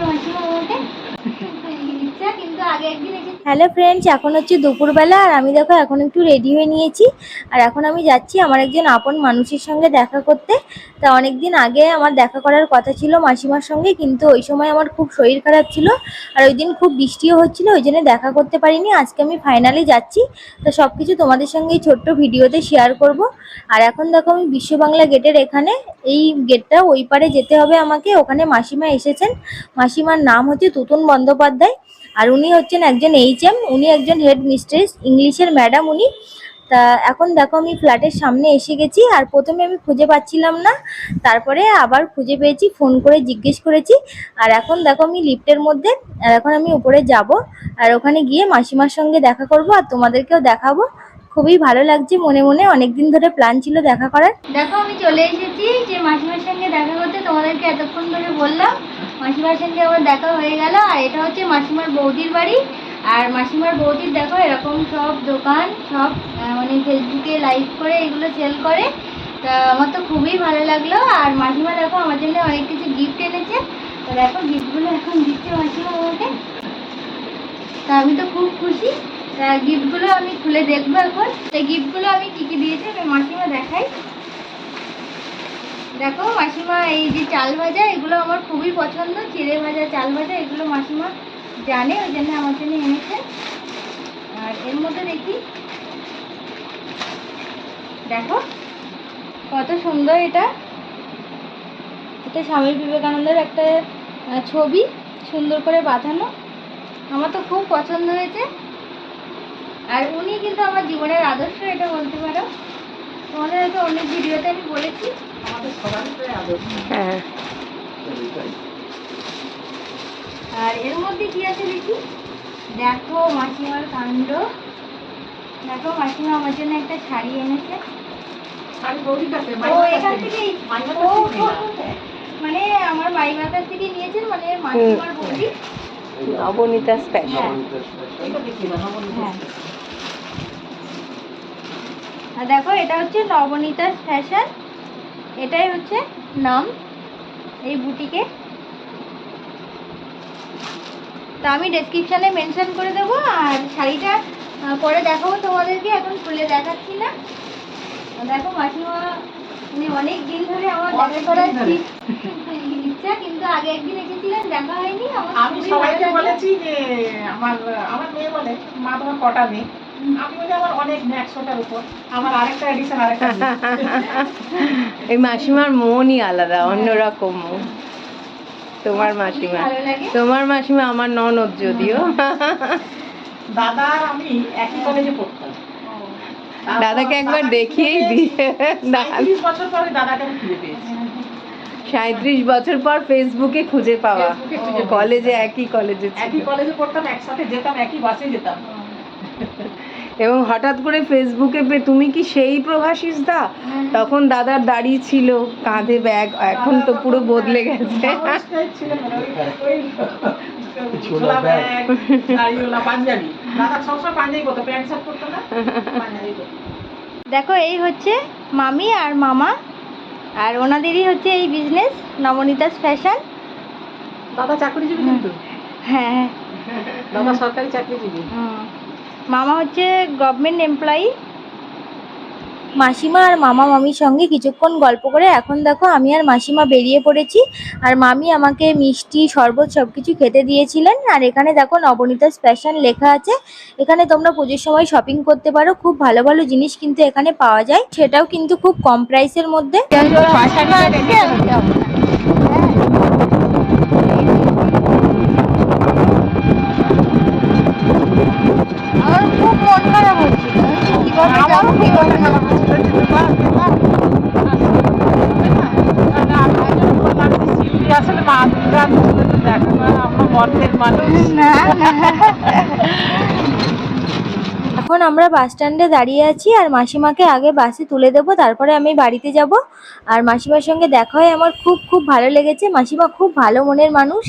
দিচ্ছে মাসিমা আমাকে ইচ্ছা কিন্তু আগে একদিন এসে হ্যালো ফ্রেন্ডস এখন হচ্ছে দুপুরবেলা আর আমি দেখো এখন একটু রেডি হয়ে নিয়েছি। আর এখন আমি যাচ্ছি আমার একজন আপন মানুষের সঙ্গে দেখা করতে। তা অনেক দিন আগে আমার দেখা করার কথা ছিল মাসিমার সঙ্গে, কিন্তু ওই সময় আমার খুব শরীর খারাপ ছিল। আর ওই দিন খুব বৃষ্টিও হচ্ছিল, ওই জন্য দেখা করতে পারিনি। আজকে আমি ফাইনালি যাচ্ছি। তো সব কিছু তোমাদের সঙ্গে এই ছোট্ট ভিডিওতে শেয়ার করব। আর এখন দেখো আমি বিশ্ব বাংলা গেটের এখানে, এই গেটটা ওই পারে যেতে হবে আমাকে। ওখানে মাসিমা এসেছেন। মাসিমার নাম হচ্ছে তুতুন বন্দ্যোপাধ্যায়। আর উনি হচ্ছেন একজন এইচ এম উনি একজন হেড মিস্ট্রেস ইংলিশের ম্যাডাম উনি। তা এখন দেখো আমি ফ্ল্যাটের সামনে এসে গেছি, আর প্রথমে আমি খুঁজে পাচ্ছিলাম না, তারপরে আবার খুঁজে পেয়েছি, ফোন করে জিজ্ঞেস করেছি। আর এখন দেখো আমি লিফটের মধ্যে, আর এখন আমি উপরে যাব, আর ওখানে গিয়ে মাসিমার সঙ্গে দেখা করব, আর তোমাদেরকেও দেখাবো। খুবই ভালো লাগছে মনে মনে, অনেকদিন ধরে প্ল্যান ছিল দেখা করার। দেখো আমি চলে এসেছি, যে মাসিমার সঙ্গে দেখা করতে তোমাদেরকে এতক্ষণ ধরে বললাম। মাসিমার সঙ্গে আমার দেখা হয়ে গেল, আর এটা হচ্ছে মাসিমার বৌদির বাড়ি। আর মাসিমার বৌদির দেখো, এরকম সব দোকান, সব মানে ফেসবুকে লাইভ করে, এগুলো সেল করে। তা আমার তো খুবই ভালো লাগল। আর মাসিমা দেখো, আমার জন্য অনেক কিছু গিফট এনেছে। তো দেখো গিফটগুলো এখন দিচ্ছে মাসিমা আমাকে। তা আমি তো খুব খুশি। তা গিফটগুলো আমি খুলে দেখব এখন। এই গিফটগুলো আমি কী কী দিয়েছি, আমি মাসিমা দেখাই। দেখো মাসিমা, এই যে চাল ভাজা, এগুলো আমার খুবই পছন্দ। চিড়ে ভাজা, চাল ভাজা, এগুলো মাসিমা জানে, ওই জন্য আমার জন্য এনেছে। আর এর মধ্যে দেখি, দেখো কত সুন্দর এটা। এটা স্বামী বিবেকানন্দের একটা ছবি, সুন্দর করে বাঁধানো। আমার তো খুব পছন্দ হয়েছে। আর উনি কিন্তু আমার জীবনের আদর্শ, এটা বলতে পারো। তোমাদের হয়তো অনেক ভিডিওতে আমি বলেছি। হ্যাঁ। আর এর মধ্যে কি আছে দেখি? দেখো মাসিমার কাণ্ড। দেখো মাসিমা আমার জন্য একটা শাড়ি এনেছে। মানে আমার মাইমার কাছ থেকে নিয়েছেন মানে মাসিমার বৌদি। নবনীতা স্পেশাল হ্যাঁ। আর দেখো এটা হচ্ছে নবনীতাস ফ্যাশন এটাই হচ্ছে নাম এই বুটিকে। তা আমি ডেসক্রিপশানে মেনশন করে দেবো আর শাড়িটা পরে দেখাবো তোমাদেরকে এখন খুলে দেখাচ্ছি না। দেখো মাসিমা মানে অনেক দিন ধরে আমার দেখা করার ইচ্ছা কিন্তু আগে একদিন এসেছিলেন দেখা হয়নি আমার আমি সবাইকে বলেছি যে আমার আমার মেয়ে বলে মা তোমার কটা মেয়ে? এই মাসিমার মনই আলাদা অন্যরকম মন। তোমার মাসিমা। তোমার মাসিমা আমার ননদ যদিও। দাদা আমি একই কলেজে পড়তাম। দাদাকে একবার দেখিয়েই খুঁজে দিয়ে বছর পরে দাদাকে খুঁজে পেয়েছি। সাঁত্রিশ বছর পর ফেসবুকে খুঁজে পাওয়া। কলেজে একই কলেজে একই কলেজে পড়তাম একসাথে যেতাম একই বাসে যেতাম। এবং হঠাৎ করে ফেসবুকে পে তুমি কি সেই প্রভাসিস দা? তখন দাদার দাড়ি ছিল কাঁধে ব্যাগ এখন তো পুরো বদলে গেছে। দেখো এই হচ্ছে মামি আর মামা আর ওনাদেরই হচ্ছে এই বিজনেস নবনীতাস ফ্যাশন দাদা চাকরিজীবী কিন্তু? হ্যাঁ। দাদা সরকারি চাকরিজীবী? হুম। মামা হচ্ছে গভর্নমেন্ট এমপ্লয়ি মাসিমা আর মামা মামির সঙ্গে কিছুক্ষণ গল্প করে এখন দেখো আমি আর মাসিমা বেরিয়ে পড়েছি আর মামি আমাকে মিষ্টি শরবত সব কিছু খেতে দিয়েছিলেন। আর এখানে দেখো নবনীতা স্পেশাল লেখা আছে। এখানে তোমরা পুজোর সময় শপিং করতে পারো খুব ভালো ভালো জিনিস কিন্তু এখানে পাওয়া যায়। সেটাও কিন্তু খুব কম প্রাইসের মধ্যে। আমার খুব মন খারাপ যাব আসলে দেখো আমরা মানুষ এখন আমরা বাস স্ট্যান্ডে দাঁড়িয়ে আছি আর মাসিমাকে আগে বাসে তুলে দেবো, তারপরে আমি বাড়িতে যাব। আর মাসিমার সঙ্গে দেখা হয় আমার খুব খুব ভালো লেগেছে। মাসিমা খুব ভালো মনের মানুষ।